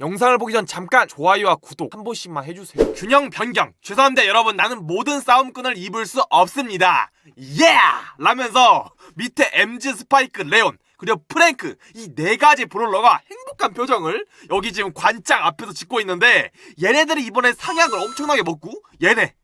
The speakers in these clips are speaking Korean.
영상을 보기 전 잠깐 좋아요와 구독 한 번씩만 해주세요. 균형 변경. 죄송합니다 여러분 나는 모든 싸움꾼을 입을 수 없습니다. 예! 라면서 밑에 MG 스파이크 레온 그리고 프랭크 이 네 가지 브롤러가 행복한 표정을 여기 지금 관장 앞에서 짓고 있는데 얘네들이 이번에 상향을 엄청나게 먹고 얘네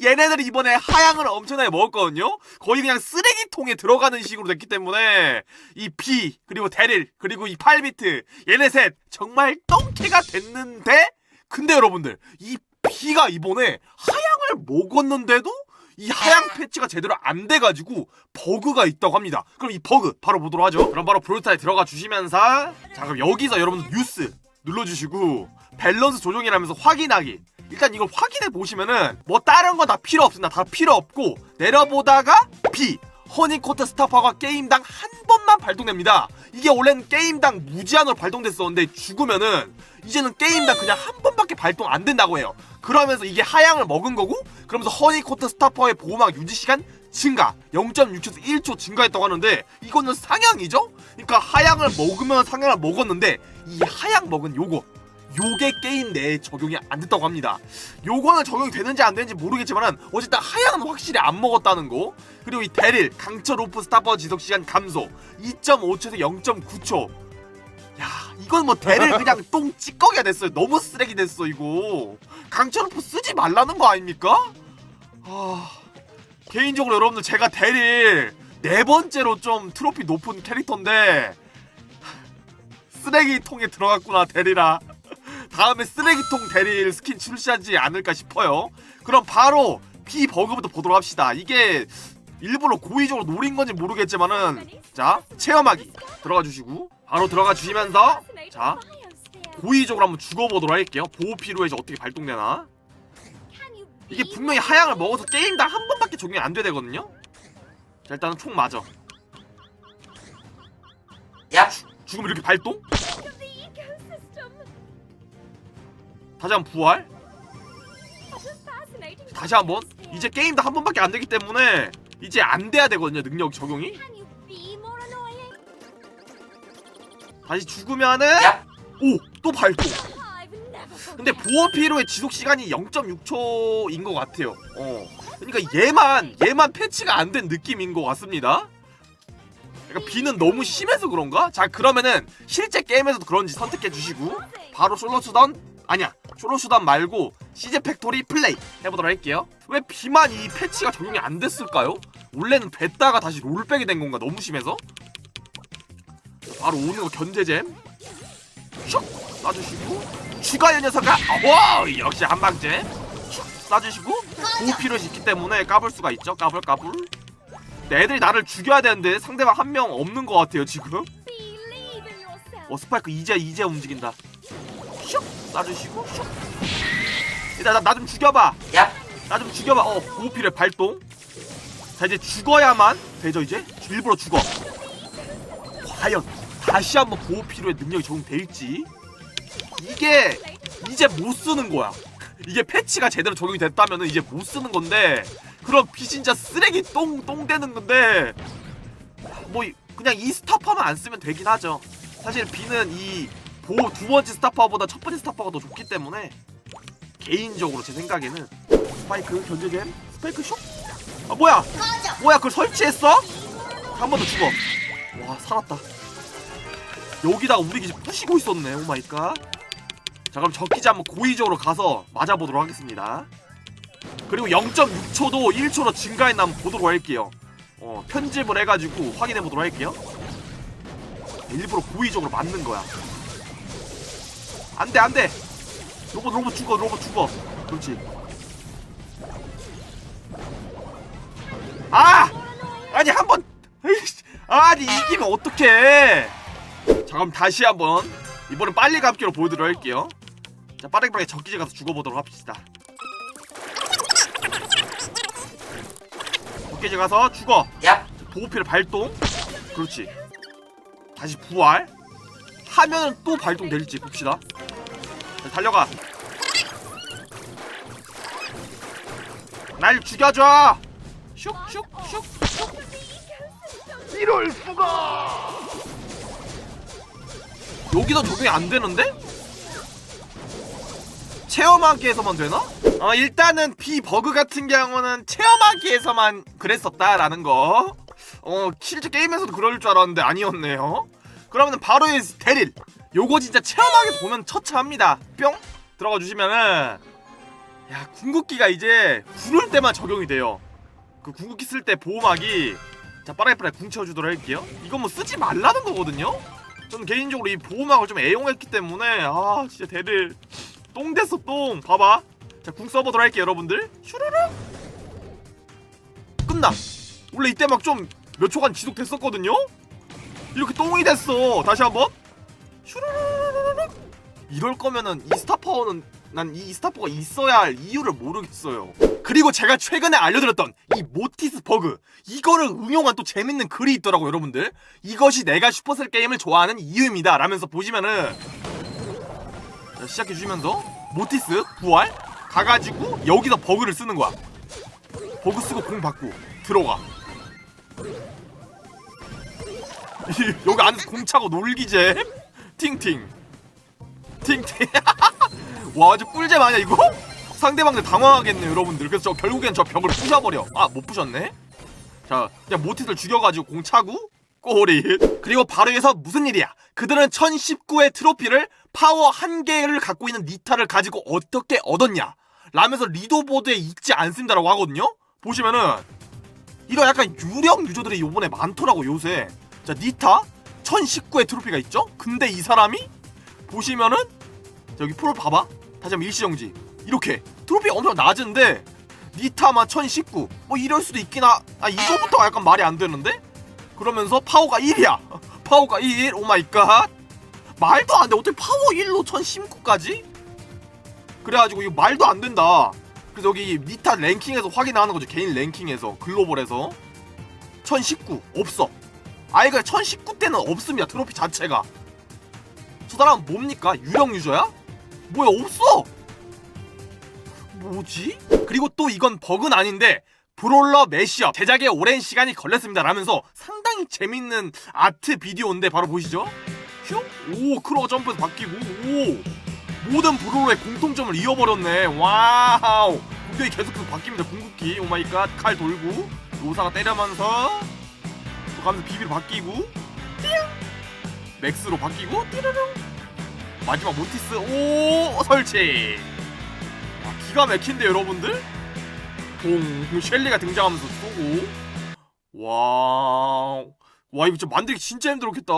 얘네들이 이번에 하향을 엄청나게 먹었거든요. 거의 그냥 쓰레기통에 들어가는 식으로 됐기 때문에 이 B 그리고 데릴 그리고 이 8비트 얘네 셋 정말 똥개가 됐는데 근데 여러분들 이 B가 이번에 하향을 먹었는데도 이 하향 패치가 제대로 안 돼가지고 버그가 있다고 합니다. 그럼 이 버그 바로 보도록 하죠. 그럼 바로 브롤타에 들어가 주시면서 자 그럼 여기서 여러분들 뉴스 눌러주시고 밸런스 조정이라면서 확인하기 일단 이걸 확인해 보시면은 뭐 다른 건다 필요 없습니다. 다 필요 없고 내려보다가 B 허니코트 스타파가 게임당 한 번만 발동됩니다. 이게 원래는 게임당 무제한으로 발동됐었는데 죽으면은 이제는 게임당 그냥 한 번밖에 발동 안 된다고 해요. 그러면서 이게 하향을 먹은 거고 그러면서 허니코트 스타파의 보호막 유지 시간 증가 0.6초에서 1초 증가했다고 하는데 이거는 상향이죠? 그러니까 하향을 먹으면 상향을 먹었는데 이 하향 먹은 요거 요게 게임 내에 적용이 안 됐다고 합니다. 요거는 적용이 되는지 안 되는지 모르겠지만은 어쨌든 하향은 확실히 안 먹었다는 거. 그리고 이 데릴 강철 오프 스타퍼 지속 시간 감소 2.5초에서 0.9초. 야 이건 뭐 데릴 그냥 똥 찌꺼기가 됐어요. 너무 쓰레기 됐어 이거. 강철 오프 쓰지 말라는 거 아닙니까? 아 개인적으로 여러분들 제가 데릴 네 번째로 좀 트로피 높은 캐릭터인데 쓰레기통에 들어갔구나 데리라. 다음에 쓰레기통 대릴 스킨 출시하지 않을까 싶어요. 그럼 바로 B 버그부터 보도록 합시다. 이게 일부러 고의적으로 노린 건지 모르겠지만은 자 체험하기 들어가 주시고 바로 들어가 주시면서 자 고의적으로 한번 죽어보도록 할게요. 보호 필요해서 어떻게 발동되나? 이게 분명히 하향을 먹어서 게임당 한 번밖에 적용이 안돼 되거든요. 자 일단은 총 맞아. 야, 죽으면 이렇게 발동? 다시 한 번 부활? 다시 한 번? 이제 게임도 한 번밖에 안 되기 때문에 이제 안 돼야 되거든요 능력 적용이. 다시 죽으면은? 야, 오또 발동 근데 보호 피로의 지속 시간이 0.6초인 것 같아요. 어. 그러니까 얘만 얘만 패치가 안 된 느낌인 것 같습니다. 그러니까 비는 너무 심해서 그런가? 자 그러면은 실제 게임에서도 그런지 선택해 주시고. 바로 솔로 수단 아니야 솔로 수단 말고 시제 팩토리 플레이 해보도록 할게요. 왜 비만 이 패치가 적용이 안 됐을까요? 원래는 됐다가 다시 롤백이 된 건가? 너무 심해서? 바로 오는 거 견제잼. 슉! 쏴주시고. 추가 연녀사가 와 역시 한방잼. 슉! 쏴주시고. 보호 필요시 있기 때문에 까불 수가 있죠. 까불 까불. 애들이 나를 죽여야 되는데 상대방 한 명 없는 것 같아요 지금. 어 스파이크 이제 이제 움직인다 슉! 쏴주시고 슉! 일단 나좀 죽여봐. 야, 나 좀 죽여봐. 어 보호필의 발동. 자 이제 죽어야만 되죠 이제? 일부러 죽어. 과연 다시 한번 보호필요의 능력이 적용될지? 이게 이제 못 쓰는 거야. 이게 패치가 제대로 적용이 됐다면 이제 못 쓰는 건데 그럼 비 진짜 쓰레기 똥 똥 되는 건데 뭐 이- 그냥 이 스타파만 안 쓰면 되긴 하죠. 사실 비는 이 두 번째 스타파보다 첫 번째 스타파가 더 좋기 때문에 개인적으로 제 생각에는 스파이크 견제잼 스파이크 숍? 아 뭐야? 뭐야 그걸 설치했어? 한 번 더 죽어. 와 살았다. 여기다가 우리 기지 부시고 있었네. 오마이갓. 자 그럼 저 기지 한번 고의적으로 가서 맞아보도록 하겠습니다. 그리고 0.6초도 1초로 증가했나 한번 보도록 할게요. 어 편집을 해가지고 확인해보도록 할게요. 일부러 고의적으로 맞는 거야 안돼 안돼. 로봇 로봇 죽어 로봇 죽어. 그렇지. 아! 아니 한번. 아니 이기면 어떡해. 자 그럼 다시 한번 이번엔 빨리 감기로 보여드려 할게요. 자 빠르게 빠르게 적기제 가서 죽어보도록 합시다. 적기제 가서 죽어. 야, 보호피를 발동. 그렇지. 다시 부활. 하면은 또 발동될지 봅시다. 자, 달려가 날 죽여줘 슉슉슉 이럴 수가 여기도 적용이 안 되는데? 체험하기에서만 되나? 어, 일단은 비버그 같은 경우는 체험하기에서만 그랬었다라는 거. 어, 실제 게임에서도 그럴 줄 알았는데 아니었네요. 그러면 바로 이 데릴. 요거 진짜 체험하기에서 보면 처참합니다. 뿅! 들어가 주시면은 야 궁극기가 이제 구를 때만 적용이 돼요. 그 궁극기 쓸 때 보호막이 자 빠르게 빠르게 궁 채워주도록 할게요. 이거 뭐 쓰지 말라는 거거든요. 저는 개인적으로 이 보호막을 좀 애용했기 때문에 아 진짜 대들. 똥 됐어 똥. 봐봐. 자 궁 써보도록 할게요 여러분들. 슈르르! 끝나. 원래 이때 막 좀 몇 초간 지속됐었거든요? 이렇게 똥이 됐어. 다시 한번 슈르르르르르. 이럴 거면은 이 스타 파워는 난 이 스타 파워가 있어야 할 이유를 모르겠어요. 그리고 제가 최근에 알려드렸던 이 모티스 버그 이거를 응용한 또 재밌는 글이 있더라고 여러분들. 이것이 내가 슈퍼셀 게임을 좋아하는 이유입니다 라면서 보시면은. 자, 시작해 주시면서. 모티스 부활. 가가지고 여기서 버그를 쓰는 거야. 버그 쓰고 공 받고 들어가. 여기 안에서 공 차고 놀기제 팅팅. 팅팅. 와 아주 꿀잼 아니야 이거? 상대방들 당황하겠네 여러분들. 그래서 저 결국엔 저 벽을 부셔버려. 아 못 부셨네? 자 그냥 모티스를 죽여가지고 공 차고 꼬리. 그리고 바로 여기서 무슨 일이야? 그들은 1019의 트로피를 파워 한 개를 갖고 있는 니타를 가지고 어떻게 얻었냐? 라면서 리더보드에 있지 않습니다라고 하거든요? 보시면은 이런 약간 유령 유저들이 요번에 많더라고 요새. 자 니타 1019의 트로피가 있죠? 근데 이 사람이 보시면은 자, 여기 프로 봐봐. 다시 한번 일시정지. 이렇게. 트로피 엄청 낮은데 니타만 1019 뭐 이럴 수도 있긴 하... 아 이거부터가 약간 말이 안 되는데? 그러면서 파워가 1이야. 파워가 1 오마이갓. 말도 안 돼. 어떻게 파워 1로 1019까지? 그래가지고 이거 말도 안 된다. 그래서 여기 니타 랭킹에서 확인하는 거죠. 개인 랭킹에서 글로벌에서. 1019 없어 아예 그냥 1019 때는 없습니다 트로피 자체가. 저 사람은 뭡니까? 유령 유저야? 뭐야 없어! 뭐지? 그리고 또 이건 버그는 아닌데 브롤러 매시업 제작에 오랜 시간이 걸렸습니다 라면서 상당히 재밌는 아트 비디오인데 바로 보시죠. 휴? 오 크로가 점프해서 바뀌고 오! 모든 브롤러의 공통점을 이어버렸네. 와우! 공격이 계속해서 바뀝니다 궁극기. 오마이갓 칼 돌고 로사가 때려면서 또 가면서 비비로 바뀌고 띵 맥스로 바뀌고 띠르릉! 마지막 모티스 오 설치! 와, 기가 막힌데 여러분들? 동 셸리가 등장하면서 쏘고. 와와 이거 진짜 만들기 진짜 힘들었겠다.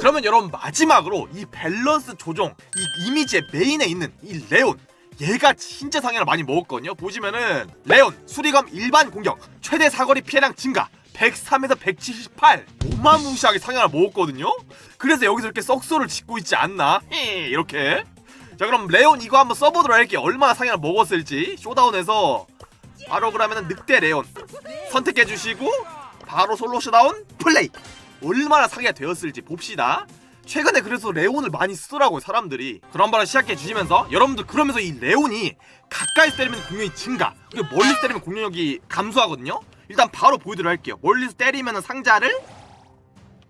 그러면 여러분 마지막으로 이 밸런스 조정 이 이미지의 메인에 있는 이 레온 얘가 진짜 상향을 많이 먹었거든요. 보시면은 레온 수리검 일반 공격 최대 사거리 피해량 증가 103에서 178 어마무시하게 상향을 먹었거든요? 그래서 여기서 이렇게 썩소를 짓고 있지 않나? 헤, 이렇게. 자 그럼 레온 이거 한번 써보도록 할게요. 얼마나 상향을 먹었을지. 쇼다운에서 바로 그러면은 늑대 레온. 선택해 주시고 바로 솔로 쇼다운 플레이. 얼마나 상향이 되었을지 봅시다. 최근에 그래서 레온을 많이 쓰더라고요 사람들이. 그럼 바로 시작해 주시면서 여러분들 그러면서 이 레온이 가까이서 때리면 공격이 증가. 그리고 멀리서 때리면 공격력이 감소하거든요 일단 바로 보여드려 할게요. 멀리서 때리면 상자를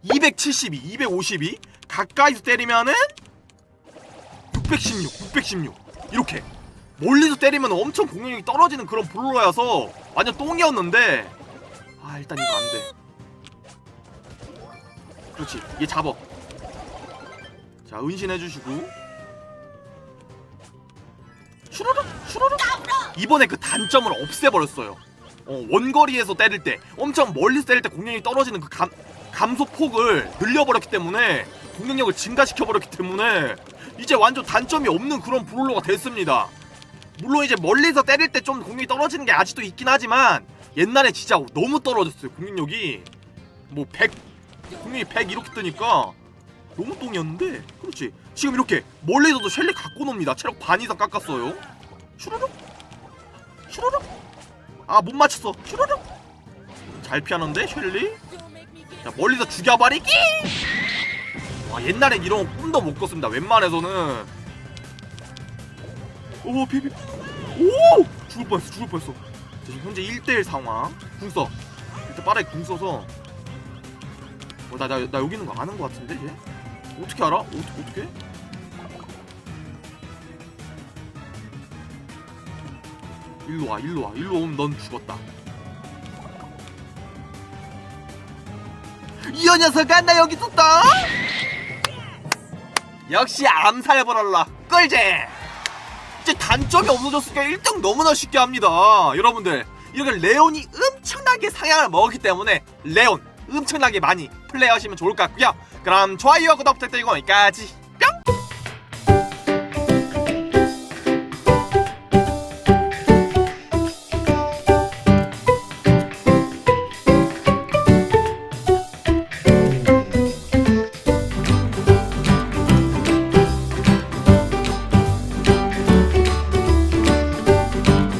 272, 252 가까이서 때리면은 616, 616 이렇게. 멀리서 때리면 엄청 공격력이 떨어지는 그런 블로여서 완전 똥이었는데 아 일단 이거 안돼. 그렇지. 얘 잡어 자 은신해주시고. 슈르륵 슈르륵 이번에 그 단점을 없애버렸어요 어, 원거리에서 때릴 때 엄청 멀리서 때릴 때 공격력이 떨어지는 그 감, 감소 폭을 늘려버렸기 때문에 공격력을 증가시켜버렸기 때문에 이제 완전 단점이 없는 그런 브롤러가 됐습니다. 물론 이제 멀리서 때릴 때 좀 공격이 떨어지는 게 아직도 있긴 하지만 옛날에 진짜 너무 떨어졌어요 공격력이. 뭐 100, 공격이 100 이렇게 뜨니까 너무 똥이었는데 그렇지. 지금 이렇게 멀리서도 셸리 갖고 놉니다. 체력 반 이상 깎았어요. 슈르륵 슈르륵 아 못 맞췄어. 슈르륵 잘 피하는데 셸리? 자 멀리서 죽여버리기! 와 옛날엔 이런 거 꿈도 못 꿨습니다. 웬만해서는. 오 비비 오! 죽을 뻔했어 죽을 뻔했어. 자, 지금 현재 1대1 상황. 궁써. 일단 빠르게 궁 써서. 어, 나, 나, 나 여기 있는 거 아는 거 같은데 얘? 어떻게 알아? 어, 어떻게? 일로 와 일로 와. 일로 오면 넌 죽었다. 이 녀석아 나 여기 있었다. 역시 암살해버렸라 꿀제 이제 단점이 없어졌으니까 1등 너무나 쉽게 합니다. 여러분들 이렇게 레온이 엄청나게 상향을 먹었기 때문에 레온 엄청나게 많이 플레이하시면 좋을 것 같고요. 그럼 좋아요와 구독 부탁드리고 여기까지